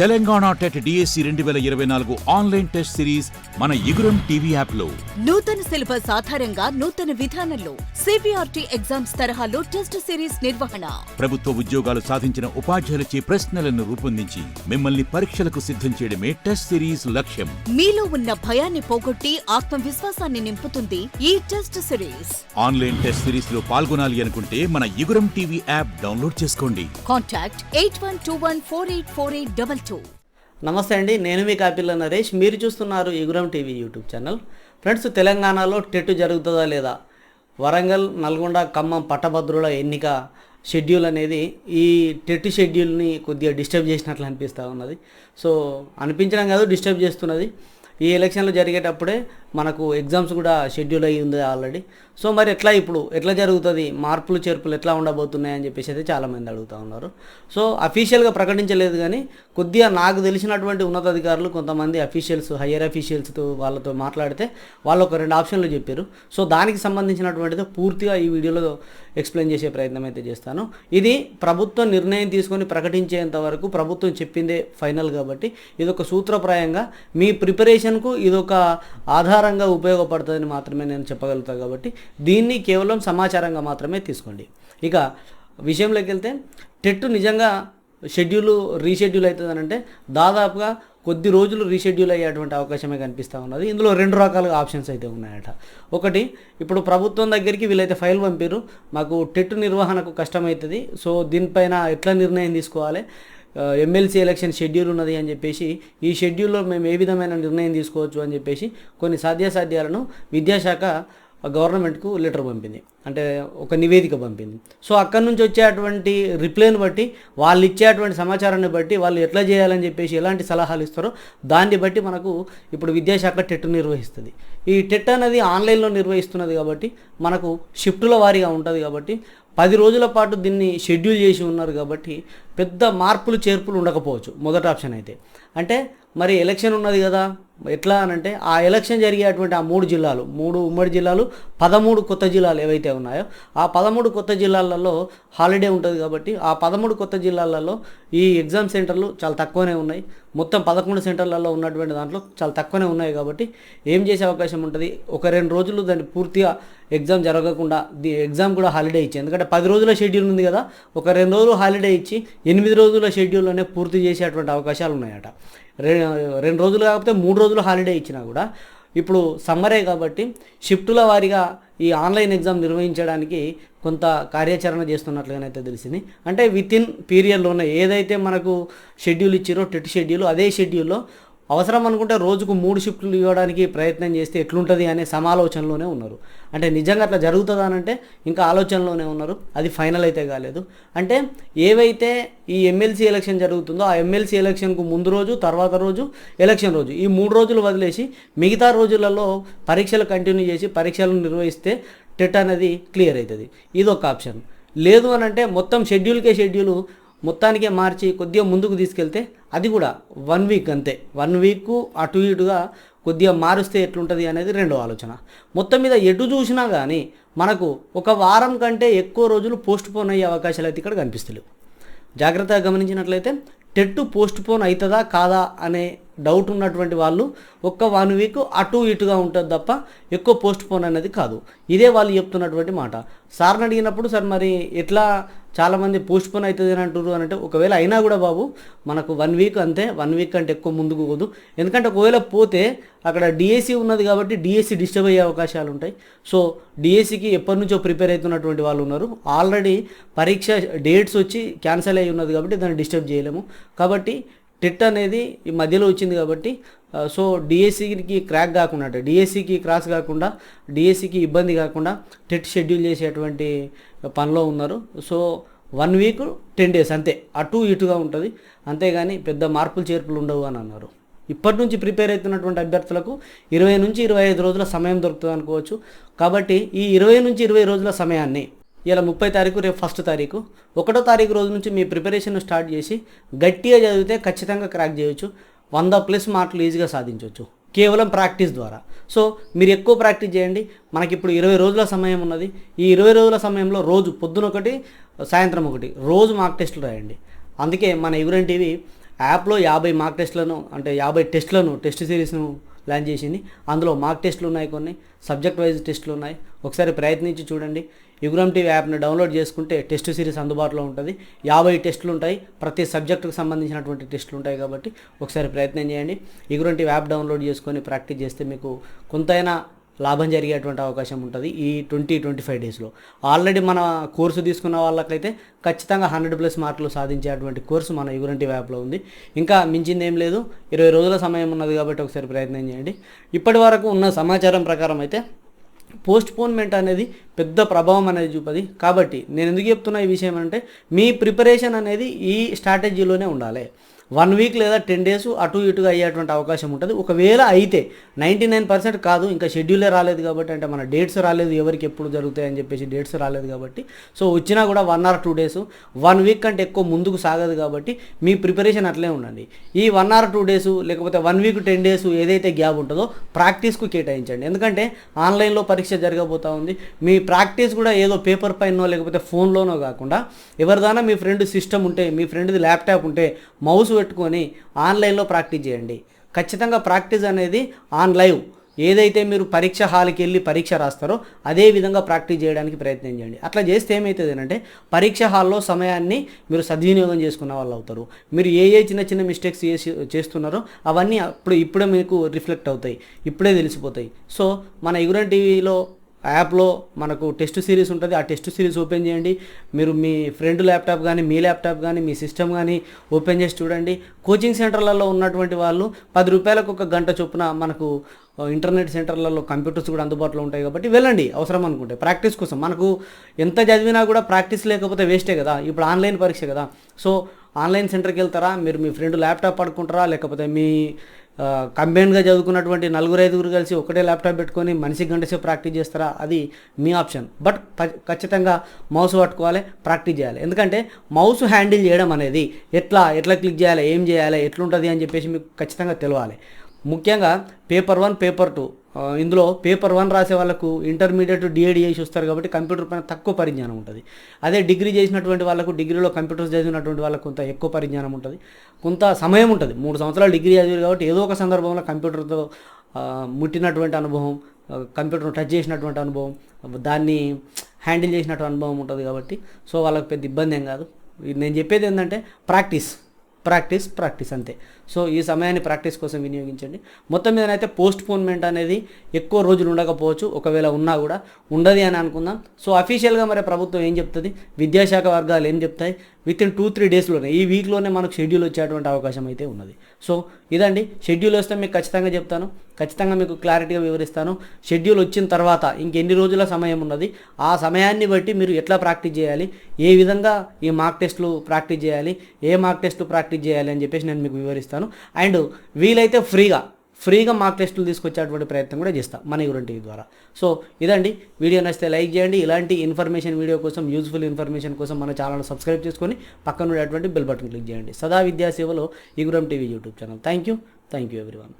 Telangana TET DSC రెండు వేల ఇరవై నాలుగు ఆన్లైన్ టెస్ట్ సిరీస్ మన ఇగురం టీవీ యాప్లో నూతన సిలబస్ ఆధారంగా నూతన విధానంలో C B R T exams తరహాలో టెస్ట్ సిరీస్ నిర్వహణ. ప్రభుత్వ ఉద్యోగాలు సాధించిన ఉపాధ్యాయులచే ప్రశ్నలను రూపొందించి మిమ్మల్ని పరీక్షలకు సిద్ధం చేయడమే టెస్ట్ సిరీస్ లక్ష్యం. మీలో ఉన్న భయాన్ని పోగొట్టి ఆత్మవిశ్వాసాన్ని నింపుతుంది ఈ టెస్ట్ సిరీస్. ఆన్లైన్ టెస్ట్ సిరీస్లో పాల్గొనాలి అనుకుంటే మన ఇగురం టీవీ యాప్ డౌన్లోడ్ చేసుకోండి. Contact eight one two one four eight four eight double two. నమస్తే అండి నేను మీ కాపిల్ల నరేష్. మీరు చూస్తున్నారు ఎగురం టీవీ యూట్యూబ్ ఛానల్. ఫ్రెండ్స్ తెలంగాణలో టెట్ జరుగుతుందా లేదా? వరంగల్ నల్గొండ ఖమ్మం పట్టభద్రుల ఎన్నిక షెడ్యూల్ అనేది ఈ టెట్ షెడ్యూల్ని కొద్దిగా డిస్టర్బ్ చేసినట్లు అనిపిస్తూ ఉన్నది. సో అనిపించడం కాదు డిస్టర్బ్ చేస్తున్నది. ఈ ఎలక్షన్లు జరిగేటప్పుడే మనకు ఎగ్జామ్స్ కూడా షెడ్యూల్ అయ్యి ఉంది ఆల్రెడీ. సో మరి ఎట్లా ఇప్పుడు? ఎట్లా జరుగుతుంది? మార్పులు చేర్పులు ఎట్లా ఉండబోతున్నాయి అని చెప్పేసి అయితే చాలామంది అడుగుతూ ఉన్నారు. సో అఫీషియల్గా ప్రకటించలేదు కానీ కొద్దిగా నాకు తెలిసినటువంటి ఉన్నతాధికారులు కొంతమంది అఫీషియల్స్ హయ్యర్ అఫీషియల్స్తో వాళ్ళతో మాట్లాడితే వాళ్ళు ఒక రెండు ఆప్షన్లు చెప్పారు. సో దానికి సంబంధించినటువంటిది పూర్తిగా ఈ వీడియోలో ఎక్స్ప్లెయిన్ చేసే ప్రయత్నం అయితే చేస్తాను. ఇది ప్రభుత్వం నిర్ణయం తీసుకొని ప్రకటించేంత వరకు ప్రభుత్వం చెప్పిందే ఫైనల్ కాబట్టి ఇది ఒక సూత్రప్రాయంగా మీ ప్రిపరేషన్ ఇది ఒక ఆధారంగా ఉపయోగపడుతుందని మాత్రమే నేను చెప్పగలుగుతాను కాబట్టి దీన్ని కేవలం సమాచారంగా మాత్రమే తీసుకోండి. ఇక విషయంలోకి వెళ్తే టెట్ నిజంగా షెడ్యూల్ రీషెడ్యూల్ అవుతుంది అంటే దాదాపుగా కొద్ది రోజులు రీషెడ్యూల్ అయ్యేటువంటి అవకాశమే కనిపిస్తూ ఉన్నది. ఇందులో రెండు రకాలుగా ఆప్షన్స్ అయితే ఉన్నాయట. ఒకటి ఇప్పుడు ప్రభుత్వం దగ్గరికి వీళ్ళైతే ఫైల్ పంపారు మాకు టెట్ నిర్వహణకు కష్టమవుతుంది సో దీనిపైన ఎట్లా నిర్ణయం తీసుకోవాలి? ఎమ్మెల్సీ ఎలక్షన్ షెడ్యూల్ ఉన్నది అని చెప్పేసి ఈ షెడ్యూల్లో మేము ఏ విధమైన నిర్ణయం తీసుకోవచ్చు అని చెప్పేసి కొన్ని సాధ్యాసాధ్యాలను విద్యాశాఖ గవర్నమెంట్కు లెటర్ పంపింది. అంటే ఒక నివేదిక పంపింది. సో అక్కడి నుంచి వచ్చేటువంటి రిప్లైని బట్టి వాళ్ళు ఇచ్చేటువంటి సమాచారాన్ని బట్టి వాళ్ళు ఎట్లా చేయాలని చెప్పేసి ఎలాంటి సలహాలు ఇస్తారో దాన్ని బట్టి మనకు ఇప్పుడు విద్యాశాఖ టెట్ నిర్వహిస్తుంది. ఈ టెట్ అనేది ఆన్లైన్లో నిర్వహిస్తున్నది కాబట్టి మనకు షిఫ్టుల వారీగా ఉంటుంది కాబట్టి పది రోజుల పాటు దీన్ని షెడ్యూల్ చేసి ఉన్నారు కాబట్టి పెద్ద మార్పులు చేర్పులు ఉండకపోవచ్చు మొదటి ఆప్షన్ అయితే. అంటే మరి ఎలక్షన్ ఉన్నది కదా ఎట్లా అనంటే ఆ ఎలక్షన్ జరిగేటువంటి ఆ మూడు జిల్లాలు మూడు ఉమ్మడి జిల్లాలు పదమూడు కొత్త జిల్లాలు ఏవైతే ఉన్నాయో ఆ పదమూడు కొత్త జిల్లాలలో హాలిడే ఉంటుంది కాబట్టి ఆ పదమూడు కొత్త జిల్లాలలో ఈ ఎగ్జామ్ సెంటర్లు చాలా తక్కువనే ఉన్నాయి. మొత్తం పదకొండు సెంటర్లలో ఉన్నటువంటి దాంట్లో చాలా తక్కువనే ఉన్నాయి కాబట్టి ఏం చేసే అవకాశం ఉంటుంది? ఒక రెండు రోజులు దాన్ని పూర్తిగా ఎగ్జామ్ జరగకుండా ది ఎగ్జామ్ కూడా హాలిడే ఇచ్చి ఎందుకంటే పది రోజుల షెడ్యూల్ ఉంది కదా ఒక రెండు రోజులు హాలిడే ఇచ్చి ఎనిమిది రోజుల షెడ్యూల్లోనే పూర్తి చేసేటువంటి అవకాశాలు ఉన్నాయట. రెండు రోజులు కాకపోతే మూడు రోజులు హాలిడే ఇచ్చినా కూడా ఇప్పుడు సమ్మరే కాబట్టి షిఫ్టుల వారీగా ఈ ఆన్లైన్ ఎగ్జామ్ నిర్వహించడానికి కొంత కార్యాచరణ చేస్తున్నట్లుగానైతే తెలిసింది. అంటే విత్ ఇన్ పీరియడ్లోనే ఏదైతే మనకు షెడ్యూల్ ఇచ్చారో టెట్ షెడ్యూల్ అదే షెడ్యూల్లో అవసరం అనుకుంటే రోజుకు మూడు షిఫ్ట్లు ఇవ్వడానికి ప్రయత్నం చేస్తే ఎట్లుంటుంది అనే సమాలోచనలోనే ఉన్నారు. అంటే నిజంగా అట్లా జరుగుతుందా అంటే ఇంకా ఆలోచనలోనే ఉన్నారు. అది ఫైనల్ అయితే కాలేదు. అంటే ఏవైతే ఈ ఎమ్మెల్సీ ఎలక్షన్ జరుగుతుందో ఆ ఎమ్మెల్సీ ఎలక్షన్కు ముందు రోజు తర్వాత రోజు ఎలక్షన్ రోజు ఈ మూడు రోజులు వదిలేసి మిగతా రోజులలో పరీక్షలు కంటిన్యూ చేసి పరీక్షలు నిర్వహిస్తే టెట్ అనేది క్లియర్ అవుతుంది ఇది ఒక ఆప్షన్. లేదు అని అంటే మొత్తం షెడ్యూల్కే షెడ్యూల్ మొత్తానికే మార్చి కొద్దిగా ముందుకు తీసుకెళ్తే అది కూడా వన్ వీక్ అంతే. వన్ వీక్ అటు ఇటుగా కొద్దిగా మారుస్తే ఎట్లుంటుంది అనేది రెండో ఆలోచన. మొత్తం మీద ఎటు చూసినా కానీ మనకు ఒక వారం కంటే ఎక్కువ రోజులు పోస్ట్ పోన్ అయ్యే అవకాశాలు అయితే ఇక్కడ కనిపిస్తలేవు. జాగ్రత్తగా గమనించినట్లయితే టెట్టు పోస్ట్ పోన్ అవుతుందా కాదా అనే డౌట్ ఉన్నటువంటి వాళ్ళు ఒక్క వన్ వీక్ అటు ఇటుగా ఉంటుంది తప్ప ఎక్కువ పోస్ట్ పోన్ అనేది కాదు. ఇదే వాళ్ళు చెప్తున్నటువంటి మాట. సార్ని అడిగినప్పుడు సార్ మరి ఎట్లా చాలామంది పోస్ట్ పోన్ అవుతుంది అని అంటారు అని అంటే ఒకవేళ అయినా కూడా బాబు మనకు వన్ వీక్ అంతే వన్ వీక్ అంటే ఎక్కువ ముందుకు పోదు. ఎందుకంటే ఒకవేళ పోతే అక్కడ డిఎస్సి ఉన్నది కాబట్టి డిఎస్సి డిస్టర్బ్ అయ్యే అవకాశాలు ఉంటాయి. సో డిఎస్సికి ఎప్పటి నుంచో ప్రిపేర్ అవుతున్నటువంటి వాళ్ళు ఉన్నారు. ఆల్రెడీ పరీక్ష డేట్స్ వచ్చి క్యాన్సిల్ అయ్యి ఉన్నది కాబట్టి దాన్ని డిస్టర్బ్ చేయలేము. కాబట్టి టెట్ అనేది ఈ మధ్యలో వచ్చింది కాబట్టి సో డిఎస్సికి క్రాక్ కాకుండా అంటే డిఎస్సికి క్రాస్ కాకుండా డిఎస్సికి ఇబ్బంది కాకుండా టెట్ షెడ్యూల్ చేసేటువంటి పనిలో ఉన్నారు. So one week ten days అంతే. అటు ఇటుగా ఉంటుంది. అంతేగాని పెద్ద మార్పులు చేర్పులు ఉండవు అని అన్నారు. ఇప్పటి నుంచి ప్రిపేర్ అవుతున్నటువంటి అభ్యర్థులకు ఇరవై నుంచి ఇరవై ఐదు రోజుల సమయం దొరుకుతుంది అనుకోవచ్చు. కాబట్టి ఈ ఇరవై నుంచి ఇరవై రోజుల సమయాన్ని ఇలా ముప్పై తారీఖు రేపు ఫస్ట్ తారీఖు. ఒకటో తారీఖు రోజు నుంచి మీ ప్రిపరేషన్ స్టార్ట్ చేసి గట్టిగా చదివితే ఖచ్చితంగా క్రాక్ చేయొచ్చు. వంద ప్లస్ మార్కులు ఈజీగా సాధించవచ్చు కేవలం ప్రాక్టీస్ ద్వారా. సో మీరు ఎక్కువ ప్రాక్టీస్ చేయండి. మనకి ఇప్పుడు ఇరవై రోజుల సమయం ఉన్నది. ఈ ఇరవై రోజుల సమయంలో రోజు పొద్దున ఒకటి సాయంత్రం ఒకటి రోజు మార్క్ టెస్టులు రాయండి. అందుకే మన యువరన్ టీవీ యాప్లో యాభై మార్క్ టెస్ట్లను అంటే యాభై టెస్ట్లను టెస్ట్ సిరీస్ను ప్లాన్ చేసింది. అందులో మార్క్ టెస్ట్లు ఉన్నాయి కొన్ని సబ్జెక్ట్ వైజ్ టెస్ట్లు ఉన్నాయి. ఒకసారి ప్రయత్నించి చూడండి. యుగ్రమ్ టీవీ యాప్ని డౌన్లోడ్ చేసుకుంటే టెస్ట్ సిరీస్ అందుబాటులో ఉంటుంది. యాభై టెస్టులు ఉంటాయి. ప్రతి సబ్జెక్టుకు సంబంధించినటువంటి టెస్టులు ఉంటాయి కాబట్టి ఒకసారి ప్రయత్నం చేయండి. యుగ్రమ్ టీవీ యాప్ డౌన్లోడ్ చేసుకొని ప్రాక్టీస్ చేస్తే మీకు కొంతైనా లాభం జరిగేటువంటి అవకాశం ఉంటుంది ఈ ట్వంటీ ట్వంటీ ఫైవ్ డేస్లో. ఆల్రెడీ మన కోర్సు తీసుకున్న వాళ్ళకైతే ఖచ్చితంగా హండ్రెడ్ ప్లస్ మార్కులు సాధించేటువంటి కోర్సు మన యుగురంటి యాప్లో ఉంది. ఇంకా మించింది ఏం లేదు. ఇరవై రోజుల సమయం ఉన్నది కాబట్టి ఒకసారి ప్రయత్నం చేయండి. ఇప్పటి వరకు ఉన్న సమాచారం ప్రకారం అయితే పోస్ట్ పోన్మెంట్ అనేది పెద్ద ప్రభావం అనేది చూపది. కాబట్టి నేను ఎందుకు చెప్తున్నా ఈ విషయం అంటే మీ ప్రిపరేషన్ అనేది ఈ స్ట్రాటజీలోనే ఉండాలి. వన్ వీక్ లేదా టెన్ డేస్ అటు ఇటుగా అయ్యేటువంటి అవకాశం ఉంటుంది. ఒకవేళ అయితే నైంటీ నైన్ పర్సెంట్ కాదు ఇంకా షెడ్యూలే రాలేదు కాబట్టి అంటే మన డేట్స్ రాలేదు ఎవరికి ఎప్పుడు జరుగుతాయని చెప్పేసి డేట్స్ రాలేదు కాబట్టి. సో వచ్చినా కూడా one or two days one week కంటే ఎక్కువ ముందుకు సాగదు కాబట్టి మీ ప్రిపరేషన్ అట్లే ఉండండి. ఈ వన్ ఆర్ టూ డేస్ లేకపోతే వన్ వీక్ టెన్ డేస్ ఏదైతే గ్యాప్ ఉంటుందో ప్రాక్టీస్కు కేటాయించండి. ఎందుకంటే ఆన్లైన్లో పరీక్ష జరగబోతా ఉంది. మీ ప్రాక్టీస్ కూడా ఏదో పేపర్ పైనో లేకపోతే ఫోన్లోనో కాకుండా ఎవరిదైనా మీ ఫ్రెండ్ సిస్టమ్ ఉంటే మీ ఫ్రెండ్ది ల్యాప్టాప్ ఉంటే మౌస్ పెట్టుకొని ఆన్లైన్లో ప్రాక్టీస్ చేయండి. ఖచ్చితంగా ప్రాక్టీస్ అనేది ఆన్ లైవ్. ఏదైతే మీరు పరీక్ష హాల్కి వెళ్ళి పరీక్ష రాస్తారో అదే విధంగా ప్రాక్టీస్ చేయడానికి ప్రయత్నం చేయండి. అట్లా చేస్తే ఏమవుతుంది అంటే పరీక్ష హాల్లో సమయాన్ని మీరు సద్వినియోగం చేసుకున్న వాళ్ళు అవుతారు. మీరు ఏ ఏ చిన్న చిన్న మిస్టేక్స్ చేసి చేస్తున్నారో అవన్నీ అప్పుడు ఇప్పుడే మీకు రిఫ్లెక్ట్ అవుతాయి. ఇప్పుడే తెలిసిపోతాయి. సో మన యుగురన్ టీవీలో యాప్లో మనకు టెస్ట్ సిరీస్ ఉంటుంది. ఆ టెస్ట్ సిరీస్ ఓపెన్ చేయండి. మీరు మీ ఫ్రెండ్ ల్యాప్టాప్ కానీ మీ ల్యాప్టాప్ కానీ మీ సిస్టమ్ కానీ ఓపెన్ చేసి చూడండి. కోచింగ్ సెంటర్లలో ఉన్నటువంటి వాళ్ళు పది రూపాయలకు ఒక గంట చొప్పున మనకు ఇంటర్నెట్ సెంటర్లలో కంప్యూటర్స్ కూడా అందుబాటులో ఉంటాయి కాబట్టి వెళ్ళండి. అవసరం అనుకుంటే. ప్రాక్టీస్ కోసం. మనకు ఎంత చదివినా కూడా ప్రాక్టీస్ లేకపోతే వేస్టే కదా. ఇప్పుడు ఆన్లైన్ పరీక్ష కదా. సో ఆన్లైన్ సెంటర్కి వెళ్తారా? మీరు మీ ఫ్రెండ్ ల్యాప్టాప్ పడుకుంటారా? లేకపోతే మీ కంబైన్గా చదువుకున్నటువంటి నలుగురు ఐదుగురు కలిసి ఒకటే ల్యాప్టాప్ పెట్టుకొని మనిషికి గంట సేపు ప్రాక్టీస్ చేస్తారా? అది మీ ఆప్షన్. బట్ ప- ఖచ్చితంగా మౌస్ పట్టుకోవాలి ప్రాక్టీస్ చేయాలి. ఎందుకంటే మౌస్ హ్యాండిల్ చేయడం అనేది ఎట్లా ఎట్లా క్లిక్ చేయాలి ఏం చేయాలి ఎట్లుంటుంది అని చెప్పేసి మీకు ఖచ్చితంగా తెలవాలి. ముఖ్యంగా పేపర్ వన్ పేపర్ టూ ఇందులో పేపర్ వన్ రాసే వాళ్ళకు ఇంటర్మీడియట్ డిఏడి చేసి వస్తారు కాబట్టి కంప్యూటర్ పైన తక్కువ పరిజ్ఞానం ఉంటుంది. అదే డిగ్రీ చేసినటువంటి వాళ్ళకు డిగ్రీలో కంప్యూటర్స్ చదివినటువంటి వాళ్ళకు కొంత ఎక్కువ పరిజ్ఞానం ఉంటుంది. కొంత సమయం ఉంటుంది. మూడు సంవత్సరాలు డిగ్రీ చదివారు కాబట్టి ఏదో ఒక సందర్భంలో కంప్యూటర్తో ముట్టినటువంటి అనుభవం కంప్యూటర్ను టచ్ చేసినటువంటి అనుభవం దాన్ని హ్యాండిల్ చేసినటువంటి అనుభవం ఉంటుంది కాబట్టి సో వాళ్ళకి పెద్ద ఇబ్బంది ఏం కాదు. నేను చెప్పేది ఏంటంటే ప్రాక్టీస్. ప్రాక్టీస్ ప్రాక్టీస్ అంతే. సో ఈ సమయాన్ని ప్రాక్టీస్ కోసం వినియోగించండి. మొత్తం మీదనైతే పోస్ట్ పోన్మెంట్ అనేది ఎక్కువ రోజులు ఉండకపోవచ్చు. ఒకవేళ ఉన్నా కూడా ఉండదు అని అనుకుందాం. సో అఫీషియల్గా మరి ప్రభుత్వం ఏం చెప్తుంది? విద్యాశాఖ వర్గాలు ఏం చెప్తాయి? విత్ ఇన్ టూ త్రీ డేస్లోనే ఈ వీక్లోనే మనకు షెడ్యూల్ వచ్చేటువంటి అవకాశం అయితే ఉన్నది. సో ఇదండి షెడ్యూల్ వస్తే మీకు ఖచ్చితంగా చెప్తాను. ఖచ్చితంగా మీకు క్లారిటీగా వివరిస్తాను. షెడ్యూల్ వచ్చిన తర్వాత ఇంకెన్ని రోజుల సమయం ఉన్నది ఆ సమయాన్ని బట్టి మీరు ఎట్లా ప్రాక్టీస్ చేయాలి ఏ విధంగా ఈ మార్క్ టెస్ట్లు ప్రాక్టీస్ చేయాలి ఏ మార్క్ టెస్ట్లు ప్రాక్టీస్ చేయాలి అని చెప్పేసి నేను మీకు వివరిస్తాను. అండ్ వీలైతే ఫ్రీగా ఫ్రీగా మార్క్ టెస్టులు తీసుకొచ్చేటువంటి ప్రయత్నం కూడా చేస్తాం మన యూరన్ టీవీ ద్వారా. సో ఇదండి. వీడియో నచ్చితే లైక్ చేయండి. ఇలాంటి ఇన్ఫర్మేషన్ వీడియో కోసం యూజ్ఫుల్ ఇన్ఫర్మేషన్ కోసం మన ఛానల్ సబ్స్క్రైబ్ చేసుకొని పక్కన ఉండేటువంటి బెల్ బటన్ క్లిక్ చేయండి. సదా విద్యాసేవలో ఈగురం TV YouTube channel. Thank you thank you everyone